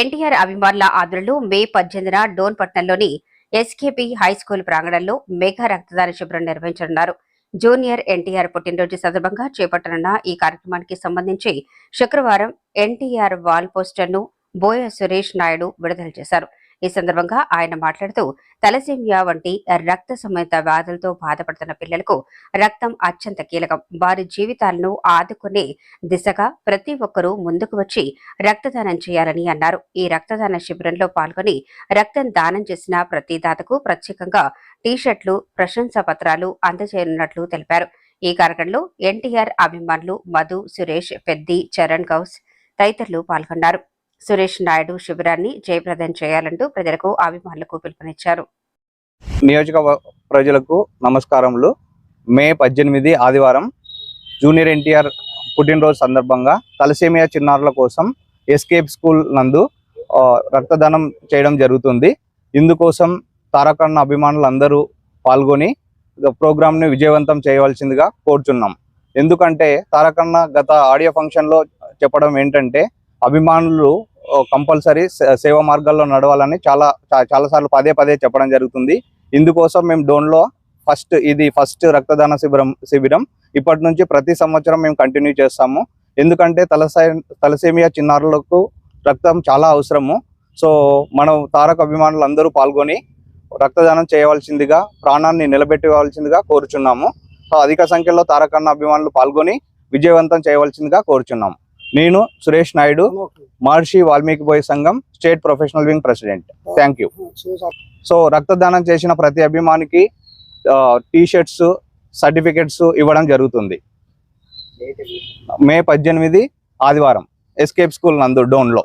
ఎన్టీఆర్ అభిమానుల ఆధ్వర్యంలో మే పద్దెనిమిదిన డోన్పట్నంలోని ఎస్కేపీ హై స్కూల్ ప్రాంగణంలో మెగా రక్తదాన శిబిరం నిర్వహించనున్నారు. జూనియర్ ఎన్టీఆర్ పుట్టినరోజు సందర్భంగా చేపట్టనున్న ఈ కార్యక్రమానికి సంబంధించి శుక్రవారం ఎన్టీఆర్ వాల్ పోస్టర్ను బోయ సురేష్ నాయుడు విడుదల చేశారు. ఈ సందర్భంగా ఆయన మాట్లాడుతూ తలసేమియా వంటి రక్త సంబంధిత వ్యాధులతో బాధపడుతున్న పిల్లలకు రక్తం అత్యంత కీలకం. వారి జీవితాలను ఆదుకునే దిశగా ప్రతి ఒక్కరూ ముందుకు వచ్చి రక్తదానం చేయాలని అన్నారు. ఈ రక్తదాన శిబిరంలో పాల్గొని రక్తం దానం చేసిన ప్రతి దాతకు ప్రత్యేకంగా టీషర్ట్లు ప్రశంసా పత్రాలు అందజేయనున్నట్లు తెలిపారు. ఈ కార్యక్రమంలో ఎన్టీఆర్ అభిమానులు మధు సురేష్ పెద్ది చరణ్ గౌస్ తదితరులు పాల్గొన్నారు. సురేష్ నాయుడు శిబిరాన్ని జయప్రదం చేయాలంటూ ప్రజలకు అభిమానులకు పిలుపునిచ్చారు. నియోజక ప్రజలకు నమస్కారములు. మే పద్దెనిమిది ఆదివారం జూనియర్ ఎన్టీఆర్ పుట్టినరోజు సందర్భంగా తలసేమియా చిన్నారుల కోసం ఎస్కేప్ స్కూల్ నందు రక్తదానం చేయడం జరుగుతుంది. ఇందుకోసం తారకన్న అభిమానులందరూ పాల్గొని ప్రోగ్రామ్ని విజయవంతం చేయవలసిందిగా కోరుచున్నాం. ఎందుకంటే తారకన్న గత ఆడియో ఫంక్షన్లో చెప్పడం ఏంటంటే అభిమానులు కంపల్సరీ సేవా మార్గాల్లో నడవాలని చాలా చాలాసార్లు పదే పదే చెప్పడం జరుగుతుంది. ఇందుకోసం మేము డోన్లో ఫస్ట్ ఇది ఫస్ట్ రక్తదాన శిబిరం శిబిరం. ఇప్పటి నుంచి ప్రతి సంవత్సరం మేము కంటిన్యూ చేస్తాము. ఎందుకంటే తలసే తలసేమియా చిన్నారులకు రక్తం చాలా అవసరము. సో మనం తారక అభిమానులు అందరూ పాల్గొని రక్తదానం చేయవలసిందిగా ప్రాణాన్ని నిలబెట్టవలసిందిగా కోరుచున్నాము. సో అధిక సంఖ్యలో తారకన్న అభిమానులు పాల్గొని విజయవంతం చేయవలసిందిగా కోరుచున్నాము. నేను సురేష్ నాయుడు మహర్షి వాల్మీకి బోయ్ సంఘం state professional wing president. Thank you so రక్తదానం చేసిన ప్రతి అభిమానికి టీ షర్ట్స్ సర్టిఫికెట్స్ ఇవ్వడం జరుగుతుంది. మే పద్దెనిమిది ఆదివారం. ఎస్కేప్ స్కూల్ నందు డోన్లో